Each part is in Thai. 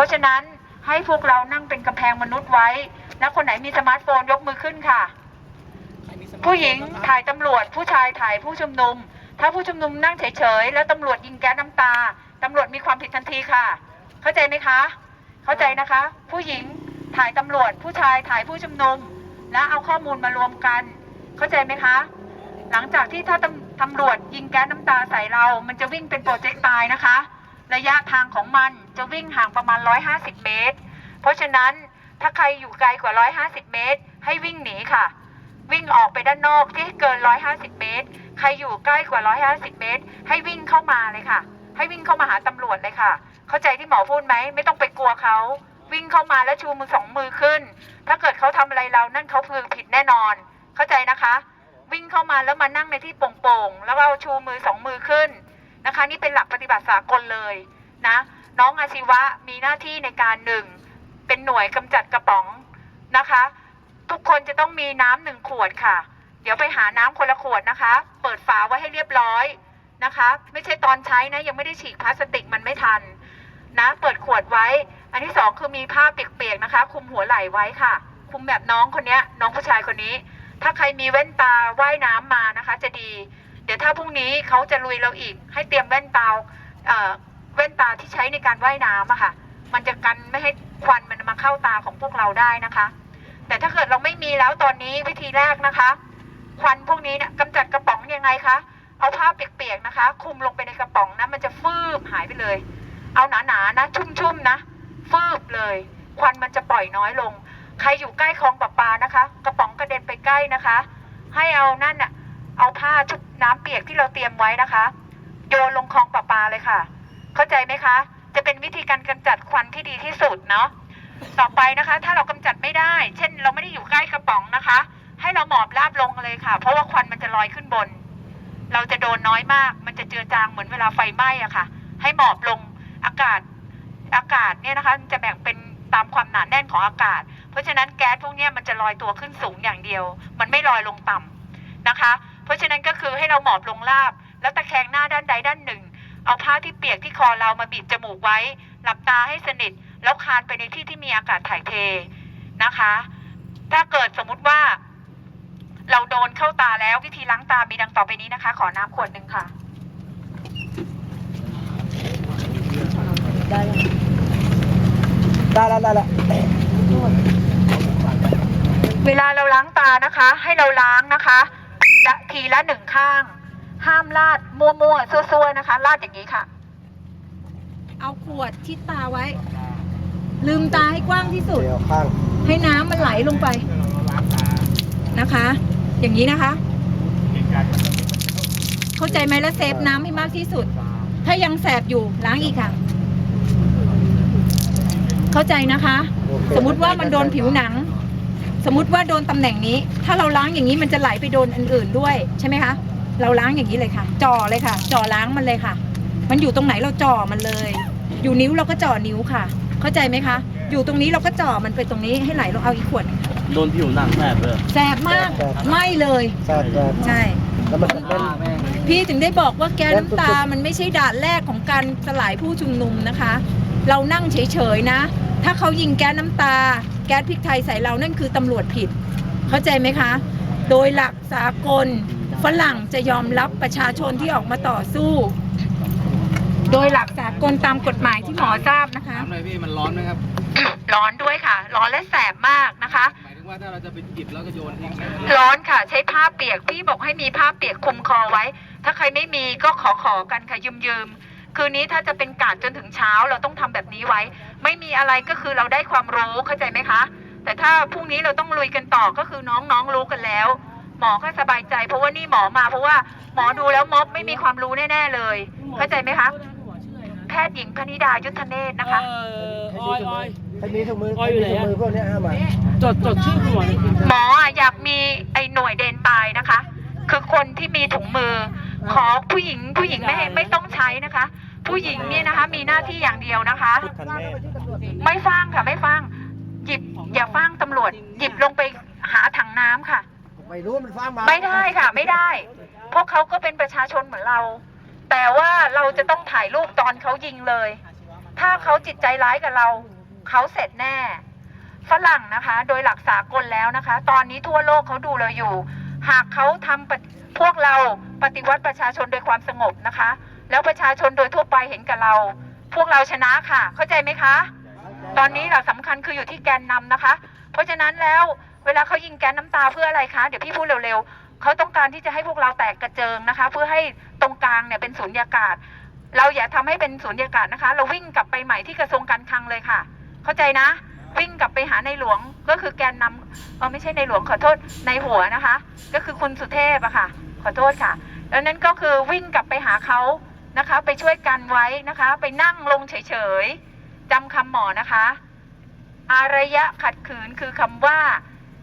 ราะฉะนั้นให้พวกเรานั่งเป็นกำแพงมนุษย์ไว้นะคนไหนมีสมาร์ทโฟนยกมือขึ้นค่ะ ผู้หญิงถ่ายตำรวจ ผู้ชายถ่ายผู้ชุมนุม ถ้าผู้ชุมนุมนั่งเฉยๆแล้วตำรวจยิงแก๊สน้ำตาตำรวจมีความผิดทันทีค่ะ เข้าใจไหมคะ เข้าใจนะคะ ผู้หญิงถ่ายตำรวจ ผู้ชายถ่ายผู้ชุมนุม แล้วเอาข้อมูลมารวมกัน เข้าใจไหมคะ หลังจากที่ถ้าตำตำรวจยิงแก๊สน้ำตาใส่เรา มันจะวิ่งเป็นโปรเจกต์ตายนะคะ ระยะทางของมันจะวิ่งห่างประมาณ 150 เมตร เพราะฉะนั้นถ้าใครอยู่ไกลกว่า 150 เมตร ให้วิ่งหนีค่ะ วิ่งออกไปด้านนอกที่เกิน 150 เมตร ใครอยู่ใกล้กว่า 150 เมตร ให้วิ่งเข้ามาเลยค่ะ ให้วิ่งเข้ามาหาตำรวจเลยค่ะ เข้าใจที่หมอพูดไหม ไม่ต้องไปกลัวเขาวิ่งเข้ามาแล้วชูมือสองมือขึ้น ถ้าเกิดเขาทำอะไรเรานั่นเขาคือผิดแน่นอน เข้าใจนะคะ วิ่งเข้ามาแล้วมานั่งในที่โป่งๆ แล้วเอาชูมือสองมือขึ้น นะคะ นี่เป็นหลักปฏิบัติสากลเลยนะน้องอาชีวะมีหน้าที่ในการหนึ่งเป็นหน่วยกำจัดกระป๋องนะคะ ทุกคนจะต้องมีน้ำหนึ่งขวดค่ะ เดี๋ยวไปหาน้ำคนละขวดนะคะ เปิดฝาไว้ให้เรียบร้อยนะคะ ไม่ใช่ตอนใช้นะยังไม่ได้ฉีกพลาสติกมันไม่ทันนะเปิดขวดไว้ อันที่สองคือมีผ้าเปียกๆนะคะ คุมหัวไหล่ไว้ค่ะ คุมแบบน้องคนนี้น้องผู้ชายคนนี้ ถ้าใครมีแว่นตาว่ายน้ำมานะคะ จะดี ดี๋ยวถ้าพรุ่งนี้เขาจะลุยเราอีก ให้เตรียมแว่นตาเอ่อแว่นตาที่ใช้ในการว่ายน้ำอะค่ะ มันจะกันไม่ให้ควันมันมาเข้าตาของพวกเราได้นะคะ แต่ถ้าเกิดเราไม่มีแล้วตอนนี้วิธีแรกนะคะ ควันพวกนี้เนี่ยกำจัดกระป๋องยังไงคะเอาผ้าเปียกๆนะคะคลุมลงไปในกระป๋องนะมันจะฟืบหายไปเลย เอาหนาๆนะ ชุ่มๆนะ ฟืบเลย ควันมันจะปล่อยน้อยลง ใครอยู่ใกล้คลองประปานะคะ กระป๋องกระเด็นไปใกล้นะคะ ให้เอานั่นน่ะเอาผ้าชุบ น้ำเปียกที่เราเตรียมไว้นะคะ โยนลงคลองประปาเลยค่ะ เข้าใจไหมคะ จะเป็นวิธีการกำจัดควันที่ดีที่สุดเนาะต่อไปนะคะ ถ้าเรากำจัดไม่ได้ เช่น เราไม่ได้อยู่ใกล้กระป๋องนะคะ ให้เราหมอบราบลงเลยค่ะ เพราะว่าควันมันจะลอยขึ้นบน เราจะโดนน้อยมาก มันจะเจือจางเหมือนเวลาไฟไหม้อะค่ะ ให้หมอบลงอากาศอากาศเนี่ยนะคะจะแบ่งเป็นตามความหนาแน่นของอากาศ เพราะฉะนั้นแก๊สพวกนี้มันจะลอยตัวขึ้นสูงอย่างเดียว มันไม่ลอยลงต่ำนะคะ ราะฉะนั้นก็คือให้เราหมอบลงราบ แล้วตะแคงหน้าด้านใดด้านหนึ่ง เอาผ้าที่เปียกที่คอเรามาบีบจมูกไว้ หลับตาให้สนิท แล้วคลานไปในที่ที่มีอากาศถ่ายเทนะคะ ถ้าเกิดสมมุติว่า เราโดนเข้าตาแล้ววิธีล้างตามีดังต่อไปนี้นะคะ ขอน้ำขวดหนึ่งค่ะได้แล้วได้แล้วเวลาเราล้างตานะคะ ให้เราล้างนะคะ ละทีละหนึ่งข้าง ห้ามลาดมั่วๆซั่วๆนะคะลาดอย่างนี้ค่ะ เอาขวดชิดตาไว้ ลืมตาให้กว้างที่สุด เดี๋ยวข้างให้น้ำมันไหลลงไปนะคะ อย่างนี้นะคะ เข้าใจไหมแล้วเซฟน้ำให้มากที่สุด ถ้ายังแสบอยู่ล้างอีกค่ะ เข้าใจนะคะ โอเคสมมุติว่ามันโดนผิวหนัง สมมุติว่าโดนตำแหน่งนี้ ถ้าเราล้างอย่างนี้มันจะไหลไปโดนอันอื่นด้วยใช่ไหมคะเราล้างอย่างนี้เลยค่ะ จ่อเลยค่ะ จ่อล้างมันเลยค่ะ มันอยู่ตรงไหนเราจ่อมันเลย อยู่นิ้วเราก็จ่อนิ้วค่ะ เข้าใจไหมคะ อยู่ตรงนี้เราก็จ่อมันไปตรงนี้ให้ไหลลงเอาอีกขวดหนึ่งค่ะโดนผิวหนังแสบเลยแสบมาก ไม่เลยแซ่บแซ่บใช่ แล้วมันจะเป็นพี่ถึงได้บอกว่าแก๊สน้ำตา มันไม่ใช่ด่านแรกของการสลายผู้ชุมนุมนะคะ เรานั่งเฉยๆนะ ถ้าเขายิงแก๊สน้ำตา แก๊สพริกไทยใส่เรานั่นคือตำรวจผิด เข้าใจไหมคะ โดยหลักสากลฝรั่งจะยอมรับประชาชนที่ออกมาต่อสู้ โดยหลักสากลตามกฎหมายที่หมอทราบนะคะ ถามหน่อยพี่มันร้อนไหมครับร้อนด้วยค่ะ ร้อนและแสบมากนะคะ หมายถึงว่าถ้าเราจะไปหยิบแล้วก็โยนทิ้งร้อนค่ะ ใช้ผ้าเปียกพี่บอกให้มีผ้าเปียกคลุมคอไว้ ถ้าใครไม่มีก็ขอขอกันค่ะยืมยืมๆ คืนนี้ถ้าจะเป็นกาดจนถึงเช้าเราต้องทำแบบนี้ไว้ ไม่มีอะไรก็คือเราได้ความรู้เข้าใจไหมคะ แต่ถ้าพรุ่งนี้เราต้องลุยกันต่อก็คือน้องๆรู้กันแล้ว หมอก็สบายใจ เพราะว่านี่หมอมา เพราะว่าหมอดูแล้วม็อบไม่มีความรู้แน่ๆเลย เข้าใจไหมคะแพทย์หญิงพนิดายุทธเนตรนะคะออยออยให้มีถุงมืออ้อยอยู่ไหนถุงอะมือพวกเนี้ยห้ามมาจดจดชื่อคุณหมอหน่อยหมออะอยากมีไอ้หน่วยเดนตายนะคะ คือคนที่มีถุงมือ ขอผู้หญิงผู้หญิงไม่ให้ไม่ต้องใช้นะคะ ผู้หญิงเนี่ยนะคะ มีหน้าที่อย่างเดียวนะคะคันแม่ไม่ฟังค่ะไม่ฟังหยิบอย่าฟังตำรวจ หยิบลงไปหาถังน้ำค่ะ ไม่รู้ว่ามันฟ้ามาไม่ได้ค่ะ ไม่ได้ พวกเขาก็เป็นประชาชนเหมือนเรา แต่ว่าเราจะต้องถ่ายรูปตอนเขายิงเลย ถ้าเขาจิตใจร้ายกับเรา เขาเสร็จแน่ฝรั่งนะคะ โดยหลักสากลแล้วนะคะ ตอนนี้ทั่วโลกเขาดูเราอยู่ หากเขาทำปฏิพวกเราปฏิวัติประชาชนโดยความสงบนะคะ แล้วประชาชนโดยทั่วไปเห็นกับเรา พวกเราชนะค่ะ เข้าใจไหมคะ ตอนนี้หลักสำคัญคืออยู่ที่แกนนำนะคะ เพราะฉะนั้นแล้วเวลาเขายิงแก๊สน้ำตาเพื่ออะไรคะ เดี๋ยวพี่พูดเร็วๆเขาต้องการที่จะให้พวกเราแตกกระเจิงนะคะ เพื่อให้ตรงกลางเนี่ยเป็นศูนยากาศ เราอย่าทำให้เป็นศูนยากาศนะคะ เราวิ่งกลับไปใหม่ที่กระทรวงการคลังเลยค่ะ เข้าใจนะ วิ่งกลับไปหาในหลวงก็คือแกนนำเออไม่ใช่ในหลวงขอโทษในหัวนะคะ ก็คือคุณสุเทพอะค่ะ ขอโทษค่ะแล้วนั้นก็คือวิ่งกลับไปหาเขานะคะ ไปช่วยกันไว้นะคะ ไปนั่งลงเฉยๆจำคำหมอนะคะ อารยะขัดขืนคือคำว่า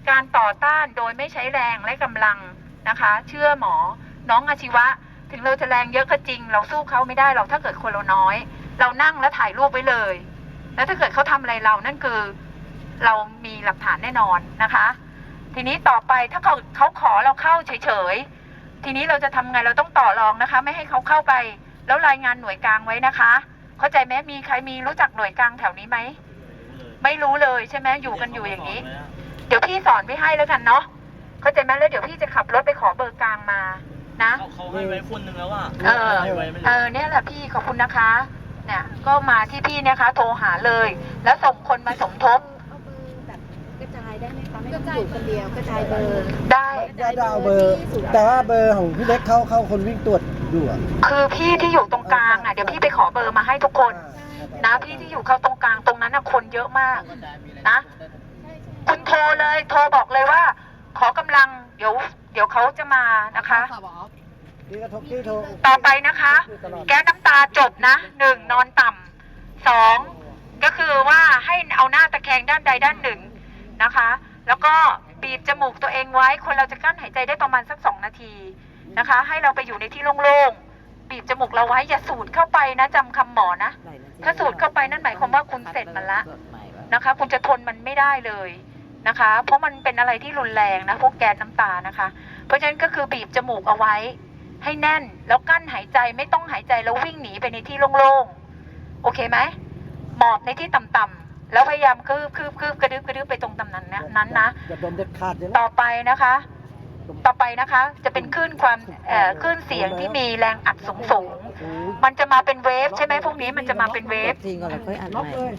การต่อต้านโดยไม่ใช้แรงและกำลังนะคะ เชื่อหมอน้องอาชีวะ ถึงเราจะแรงเยอะก็จริง เราสู้เขาไม่ได้หรอกถ้าเกิดคนเราน้อย เรานั่งแล้วถ่ายรูปไว้เลย แล้วถ้าเกิดเขาทำอะไรเรานั่นคือ เรามีหลักฐานแน่นอนนะคะ ทีนี้ต่อไปถ้าเขาเขาขอเราเข้าเฉยๆทีนี้เราจะทำไงเราต้องต่อรองนะคะ ไม่ให้เขาเข้าไป แล้วรายงานหน่วยกลางไว้นะคะ เข้าใจไหมมีใครมีรู้จักหน่วยกลางแถวนี้ไหมไม่รู้เลยใช่ไหมอยู่กันอยู่อย่างนี้ เดี๋ยวพี่สอนไว้ให้แล้วกันเนาะเข้าใจไหมแล้วเดี๋ยวพี่จะขับรถไปขอเบอร์กลางมานะเขาเขาให้ไว้คนหนึ่งแล้วอะเออให้ไว้ไม่เอรู้อเนี่ยแหละพี่ขอบคุณนะคะ เนี่ยก็มาที่พี่เนะคะ โทรหาเลย แล้วส่งคนมาสมทบเอาเบอร์แบบกระจายได้ไหมคะไม่ต้องอยู่คนเดียวกระจายเบอร์ได้ ได้ได้เอาเบอร์ แต่ว่าเบอร์ของพี่เล็กเขาเขาคนวิ่งตรวจอยู่อะคือพี่ที่อยู่ตรงกลางอะเดี๋ยวพี่ไปขอเบอร์มาให้ทุกคน นะพี่ที่อยู่เข้าตรงกลางตรงนั้นน่ะคนเยอะมาก นะ คุณโทรเลย โทรบอกเลยว่า ขอกำลัง เดี๋ยว เดี๋ยวเขาจะมานะคะพี่ก็โทรพี่โทร ต่อไปนะคะ แก้น้ำตาจบนะหนึ่งนอนต่ำสองก็คือว่าให้เอาหน้าตะแคงด้านใดด้านหนึ่งนะคะ แล้วก็บีบจมูกตัวเองไว้ คนเราจะกั้นหายใจได้ประมาณสักสองนาทีนะคะ ให้เราไปอยู่ในที่โล่งๆบีบจมูกเราไว้อย่าสูดเข้าไปนะจำคำหมอนะ ถ้าสูดเข้าไปนั่นหมายความว่าคุณเสร็จมันละนะคะ คุณจะทนมันไม่ได้เลยนะคะ เพราะมันเป็นอะไรที่รุนแรงนะพวกแก๊สน้ำตานะคะ เพราะฉะนั้นก็คือบีบจมูกเอาไว้ ให้แน่น แล้วกั้นหายใจไม่ต้องหายใจแล้ววิ่งหนีไปในที่โล่งๆ โอเคไหมหมอบในที่ต่ำๆแล้วพยายามคืบคืบคืบกระดึบกระดึบไปตรงตำนั้นนะนั้นนะอย่าดมเด็ดขาดเลยต่อไปนะคะ ต่อไปนะคะ จะเป็นคลื่นความเอ่อคลื่นเสียงที่มีแรงอัดสูงสูงๆมันจะมาเป็นเวฟใช่ไหมพวกนี้มันจะมาเป็นเวฟ จริงก่อนแล้วค่อยอ่านน็อกใหม่เลย